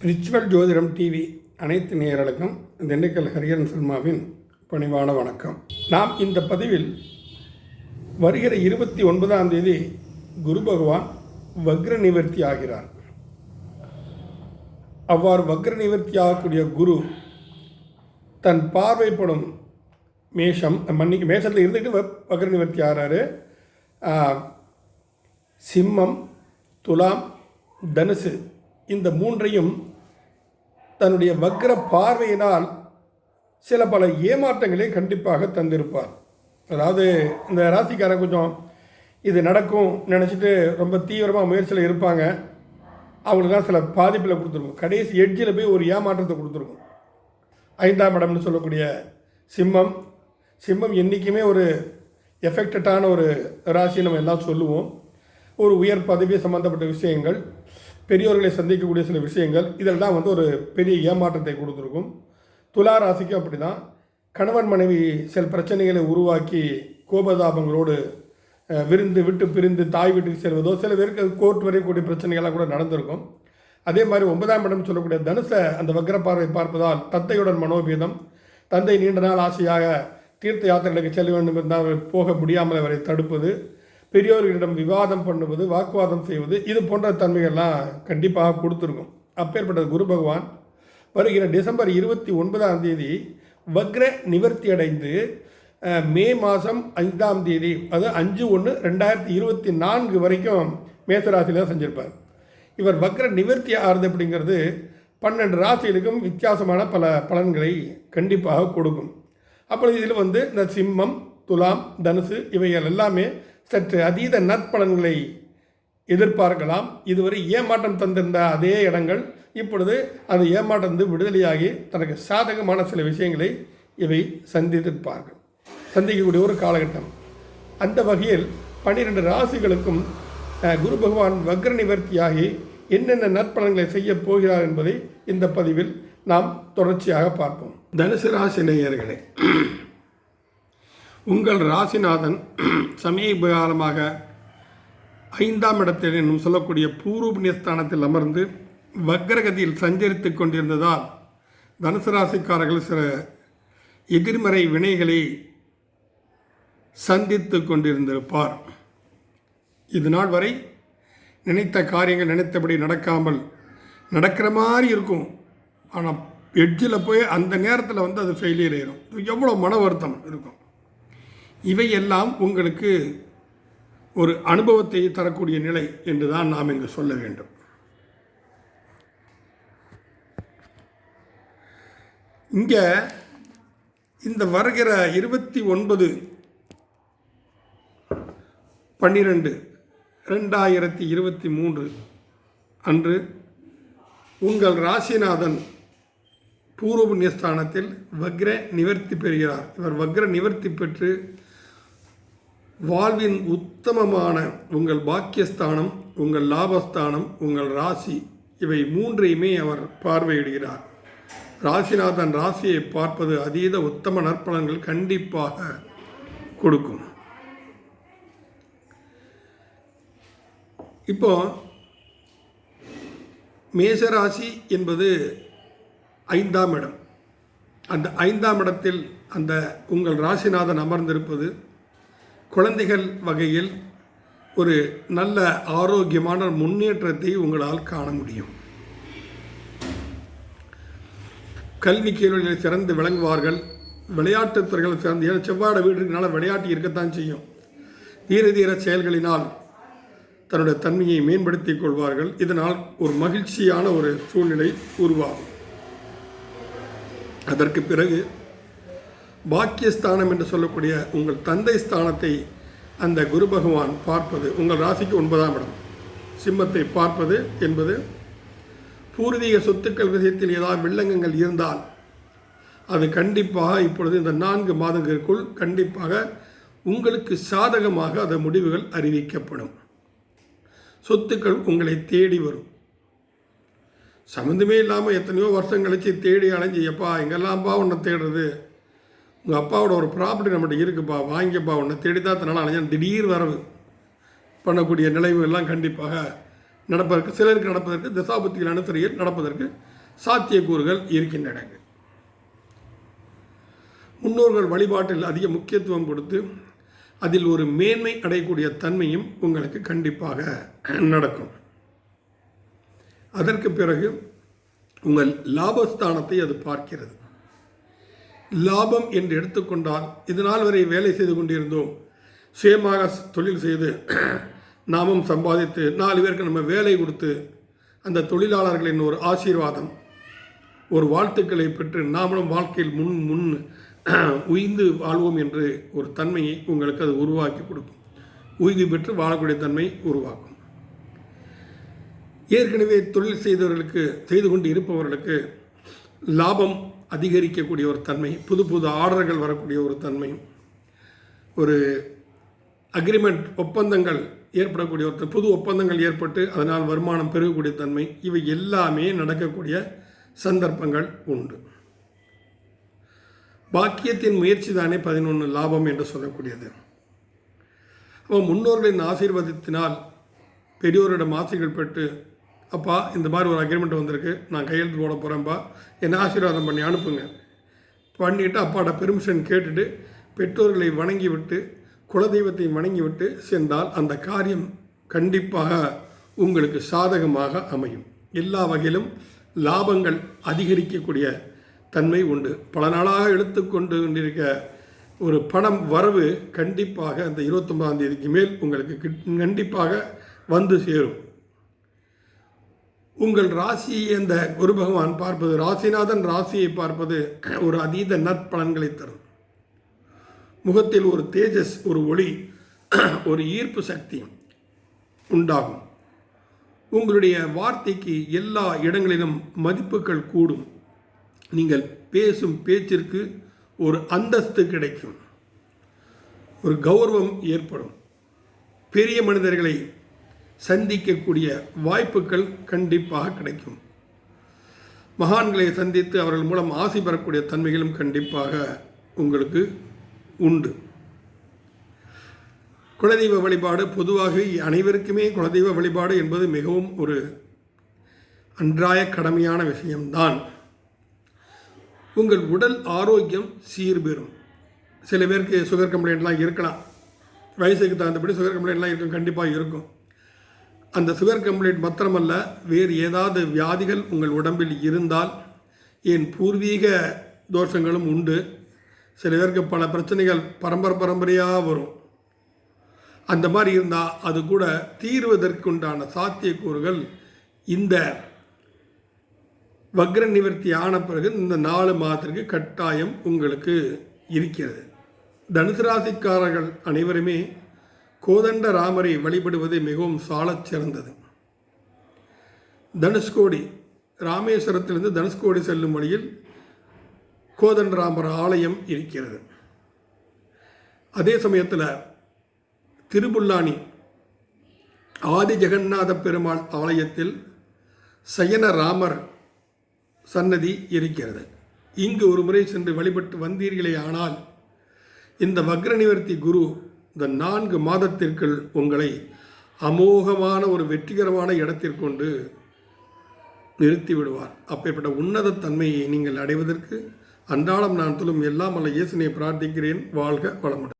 Ritual ஜோதிடம் TV அனைத்து நேயர்களுக்கும் திண்டுக்கல் ஹரிஹரன் சர்மாவின் பணிவான வணக்கம். நாம் இந்த பதிவில் வருகிற இருபத்தி ஒன்பதாம் தேதி குரு பகவான் வக்ர நிவர்த்தி ஆகிறார். அவ்வாறு வக்ர நிவர்த்தி ஆகக்கூடிய குரு தன் பார்வைப்படும் மேஷம் மன்னிக்கு மேஷத்தில் இருந்துக்கிட்டு வ- வக்ர நிவர்த்தி ஆகிறாரு சிம்மம் துலாம் தனுசு இந்த மூன்றையும் தன்னுடைய வக்ர பார்வையினால் சில பல ஏமாற்றங்களை கண்டிப்பாக தந்திருப்பார். அதாவது இந்த ராசிக்காரன் கொஞ்சம் இது நடக்கும் நினச்சிட்டு ரொம்ப தீவிரமாக முயற்சியில் இருப்பாங்க. அவங்களுக்குலாம் சில பாதிப்பில் கொடுத்துருக்கும். கடைசி எட்ஜில் போய் ஒரு ஏமாற்றத்தை கொடுத்துருக்கும். ஐந்தாம் இடம்னு சொல்லக்கூடிய சிம்மம். சிம்மம் என்றைக்குமே ஒரு எஃபெக்டடான ஒரு ராசி நம்ம எல்லாம் சொல்லுவோம். ஒரு உயர் பதவி சம்மந்தப்பட்ட விஷயங்கள் பெரியோர்களை சந்திக்கக்கூடிய சில விஷயங்கள் இதெல்லாம் வந்து ஒரு பெரிய ஏமாற்றத்தை கொடுத்துருக்கும். துலா ராசிக்கும் அப்படி தான் கணவன் மனைவி சில பிரச்சனைகளை உருவாக்கி கோபதாபங்களோடு விருந்து விட்டு பிரிந்து தாய் வீட்டுக்கு செல்வதோ சில பேருக்கு கோர்ட் வரைக்கூடிய பிரச்சனைகள்லாம் கூட நடந்திருக்கும். அதே மாதிரி ஒன்பதாம் இடம் சொல்லக்கூடிய தனுசை அந்த வக்ர பார்வை பார்ப்பதால் தத்தையுடன் மனோபீதம் தந்தை நீண்ட நாள் ஆசையாக தீர்த்த யாத்திரைகளுக்கு செல்ல வேண்டும் என்றால் போக முடியாமல் அவரை தடுப்பது பெரியோர்களிடம் விவாதம் பண்ணுவது வாக்குவாதம் செய்வது இது போன்ற தன்மைகள்லாம் கண்டிப்பாக கொடுத்துருக்கும். அப்பேற்பட்ட குரு பகவான் வருகிற டிசம்பர் இருபத்தி ஒன்பதாம் தேதி வக்ர நிவர்த்தி அடைந்து மே மாதம் ஐந்தாம் தேதி அது அஞ்சு ஒன்று ரெண்டாயிரத்தி இருபத்தி நான்கு வரைக்கும் மேசராசியில் தான் செஞ்சுருப்பார். இவர் வக்ர நிவர்த்தி ஆறுது அப்படிங்கிறது பன்னெண்டு ராசிகளுக்கும் வித்தியாசமான பல பலன்களை கண்டிப்பாக கொடுக்கும். அப்பொழுது இதில் வந்து இந்த சிம்மம் துலாம் தனுசு இவைகள் எல்லாமே சற்று அதீத நற்பலன்களை எதிர்பார்க்கலாம். இதுவரை ஏமாற்றம் தந்திருந்த அதே இடங்கள் இப்பொழுது அந்த ஏமாற்றம் விடுதலையாகி தனக்கு சாதகமான சில விஷயங்களை இவை சந்தித்திருப்பார்கள். சந்திக்கக்கூடிய ஒரு காலகட்டம். அந்த வகையில் பன்னிரெண்டு ராசிகளுக்கும் குரு பகவான் வக்ர நிவர்த்தியாகி என்னென்ன நற்பலன்களை செய்ய போகிறார் என்பதை இந்த பதிவில் நாம் தொடர்ச்சியாக பார்ப்போம். தனுசு ராசி நேயர்களே உங்கள் ராசிநாதன் சமீப காலமாக ஐந்தாம் இடத்தில் என்னும் சொல்லக்கூடிய பூர்வ புண்ணியஸ்தானத்தில் அமர்ந்து வக்ரகதியில் சஞ்சரித்து கொண்டிருந்ததால் தனுசு ராசிக்காரர்கள் சில எதிர்மறை வினைகளை சந்தித்து கொண்டிருந்திருப்பார். இது நாள் வரை நினைத்த காரியங்கள் நினைத்தபடி நடக்காமல் நடக்கிற மாதிரி இருக்கும். ஆனால் எட்ஜில் போய் அந்த நேரத்தில் வந்து அது ஃபெயிலியர் ஆயிரும் எவ்வளோ மன வருத்தம் இருக்கும். இவையெல்லாம் உங்களுக்கு ஒரு அனுபவத்தை தரக்கூடிய நிலை என்று தான் நாம் இங்கு சொல்ல வேண்டும். இங்கே இந்த வருகிற இருபத்தி ஒன்பது பன்னிரெண்டு ரெண்டாயிரத்தி இருபத்தி மூன்று அன்று உங்கள் ராசிநாதன் பூர்வ புண்ணியஸ்தானத்தில் வக்ர நிவர்த்தி பெறுகிறார். இவர் வக்ர நிவர்த்தி பெற்று வாழ்வின் உத்தமமான உங்கள் பாக்கியஸ்தானம் உங்கள் லாபஸ்தானம் உங்கள் ராசி இவை மூன்றையுமே அவர் பார்வையிடுகிறார். ராசிநாதன் ராசியை பார்ப்பது அதீத உத்தம நற்பலன்கள் கண்டிப்பாக கொடுக்கும். இப்போ மேசராசி என்பது ஐந்தாம் இடம். அந்த ஐந்தாம் இடத்தில் அந்த உங்கள் ராசிநாதன் அமர்ந்திருப்பது குழந்தைகள் வகையில் ஒரு நல்ல ஆரோக்கியமான முன்னேற்றத்தை உங்களால் காண முடியும். கல்வி கேள்விகளில் சிறந்து விளங்குவார்கள். விளையாட்டுத் துறைகள் சிறந்து ஏன்னா செவ்வாட வீடு இருக்கனால விளையாட்டு இருக்கத்தான் செய்யும். தீர தீர செயல்களினால் தன்னுடைய தன்மையை மேம்படுத்திக் கொள்வார்கள். இதனால் ஒரு மகிழ்ச்சியான ஒரு சூழ்நிலை உருவாகும். அதற்கு பிறகு பாக்கியஸ்தானம் என்று சொல்லக்கூடிய உங்கள் தந்தை ஸ்தானத்தை அந்த குரு பகவான் பார்ப்பது உங்கள் ராசிக்கு ஒன்பதாம் இடம். சிம்மத்தை பார்ப்பது என்பது பூர்வீக சொத்துக்கள் விஷயத்தில் ஏதாவது வில்லங்கங்கள் இருந்தால் அது கண்டிப்பாக இப்பொழுது இந்த நான்கு மாதங்களுக்குள் கண்டிப்பாக உங்களுக்கு சாதகமாக அந்த முடிவுகள் அறிவிக்கப்படும். சொத்துக்கள் உங்களை தேடி வரும். சம்மந்தமே இல்லாமல் எத்தனையோ வருஷம் கழிச்சு தேடி அலைஞ்சு எப்பா எங்கெல்லாம்ப்பா உன்னை தேடுறது? உங்கள் அப்பாவோட ஒரு ப்ராப்பர்ட்டி நம்மகிட்ட இருக்குப்பா வாங்கிப்பா உன்னை தேடி தான் தனால திடீர் வரவு பண்ணக்கூடிய நிலைவு எல்லாம் கண்டிப்பாக நடப்பதற்கு சிலருக்கு நடப்பதற்கு திசாபுத்திகள் அனுசரியில் நடப்பதற்கு சாத்தியக்கூறுகள் இருக்கின்றன. முன்னோர்கள் வழிபாட்டில் அதிக முக்கியத்துவம் கொடுத்து அதில் ஒரு மேன்மை அடையக்கூடிய தன்மையும் உங்களுக்கு கண்டிப்பாக நடக்கும். அதற்கு பிறகு உங்கள் லாபஸ்தானத்தை அது பார்க்கிறது. லாபம் என்று எடுத்துக்கொண்டால் இதனால் வரை வேலை செய்து கொண்டிருந்தோம். சுயமாக தொழில் செய்து நாமும் சம்பாதித்து நாலு பேருக்கு நம்ம வேலை கொடுத்து அந்த தொழிலாளர்களின் ஒரு ஆசீர்வாதம் ஒரு வாழ்த்துக்களை பெற்று நாமளும் வாழ்க்கையில் முன் முன் உய்ந்து வாழ்வோம் என்று ஒரு தன்மையை உங்களுக்கு அது உருவாக்கி கொடுக்கும். உய்தி பெற்று வாழக்கூடிய தன்மை உருவாக்கும். ஏற்கனவே தொழில் செய்தவர்களுக்கு செய்து கொண்டு இருப்பவர்களுக்கு லாபம் அதிகரிக்கக்கூடிய ஒரு தன்மை புது புது ஆர்டர்கள் வரக்கூடிய ஒரு தன்மை ஒரு அக்ரிமெண்ட் ஒப்பந்தங்கள் ஏற்படக்கூடிய ஒரு புது ஒப்பந்தங்கள் ஏற்பட்டு அதனால் வருமானம் பெருகக்கூடிய தன்மை இவை எல்லாமே நடக்கக்கூடிய சந்தர்ப்பங்கள் உண்டு. பாக்கியத்தின் முயற்சி தானே பதினொன்று லாபம் என்று சொல்லக்கூடியது. அப்போ முன்னோர்களின் ஆசீர்வாதத்தினால் பெரியோரிடம் ஆசைகள் பெற்று அப்பா இந்த மாதிரி ஒரு அக்ரிமெண்ட் வந்திருக்கு. நான் கையெழுத்து போட போகிறேன்ப்பா என்னை ஆசீர்வாதம் பண்ணி அனுப்புங்க. பண்ணிவிட்டு அப்பாட்ட பெர்மிஷன் கேட்டுட்டு பெற்றோர்களை வணங்கி விட்டு குலதெய்வத்தை வணங்கி விட்டு சென்றால் அந்த காரியம் கண்டிப்பாக உங்களுக்கு சாதகமாக அமையும். எல்லா வகையிலும் லாபங்கள் அதிகரிக்கக்கூடிய தன்மை உண்டு. பல நாளாக எடுத்துக்கொண்டு கொண்டிருக்க ஒரு பணம் வரவு கண்டிப்பாக அந்த இருபத்தொம்பதாம் தேதிக்கு மேல் உங்களுக்கு கிட்- கண்டிப்பாக வந்து சேரும். உங்கள் ராசியை அந்த குரு பகவான் பார்ப்பது ராசிநாதன் ராசியை பார்ப்பது ஒரு அதீத நற்பலன்களை தரும். முகத்தில் ஒரு தேஜஸ் ஒரு ஒளி ஒரு ஈர்ப்பு சக்தி உண்டாகும். உங்களுடைய வார்த்தைக்கு எல்லா இடங்களிலும் மதிப்புகள் கூடும். நீங்கள் பேசும் பேச்சிற்கு ஒரு அந்தஸ்து கிடைக்கும். ஒரு கௌரவம் ஏற்படும். பெரிய மனிதர்களை சந்திக்கக்கூடிய வாய்ப்புகள் கண்டிப்பாக கிடைக்கும். மகான்களை சந்தித்து அவர்கள் மூலம் ஆசை பெறக்கூடிய தன்மைகளும் கண்டிப்பாக உங்களுக்கு உண்டு. குலதெய்வ வழிபாடு பொதுவாக அனைவருக்குமே குலதெய்வ வழிபாடு என்பது மிகவும் ஒரு அன்றாய கடமையான விஷயம்தான். உங்கள் உடல் ஆரோக்கியம் சீர்பெறும். சில பேருக்கு சுகர் கம்ப்ளைண்ட்லாம் இருக்கலாம். வயசுக்கு தகுந்தபடி சுகர் கம்ப்ளைண்ட்லாம் இருக்கும் கண்டிப்பாக இருக்கும். அந்த சுகர் கம்ப்ளைண்ட் மாத்திரமல்ல வேறு ஏதாவது வியாதிகள் உங்கள் உடம்பில் இருந்தால் என் பூர்வீக தோஷங்களும் உண்டு. சில பேருக்கு பல பிரச்சனைகள் பரம்பரை பரம்பரையாக வரும். அந்த மாதிரி இருந்தால் அது கூட தீர்வதற்குண்டான சாத்தியக்கூறுகள் இந்த வக்ர நிவர்த்தி ஆன பிறகு இந்த நாலு மாதத்திற்கு கட்டாயம் உங்களுக்கு இருக்கிறது. தனுசு ராசிக்காரர்கள் அனைவருமே கோதண்ட ராமரை வழிபடுவது மிகவும் சாலச் சிறந்தது. தனுஷ்கோடி ராமேஸ்வரத்திலிருந்து தனுஷ்கோடி செல்லும் வழியில் கோதண்டராமர் ஆலயம் இருக்கிறது. அதே சமயத்தில் திருபுல்லானி ஆதி ஜெகநாத பெருமாள் ஆலயத்தில் சயன ராமர் சன்னதி இருக்கிறது. இங்கு ஒரு முறை சென்று வழிபட்டு வந்தீர்களே ஆனால் இந்த வக்ர நிவர்த்தி குரு இந்த நான்கு மாதத்திற்குள் உங்களை அமோகமான ஒரு வெற்றிகரமான இடத்திற்கொண்டு நிறுத்தி விடுவார். அப்பேற்பட்ட உன்னத தன்மையை நீங்கள் அடைவதற்கு அன்றாடம் நான் சொல்லும் எல்லாம் அல்ல. இயேசுனை பிரார்த்திக்கிறேன். வாழ்க வளமுடன்.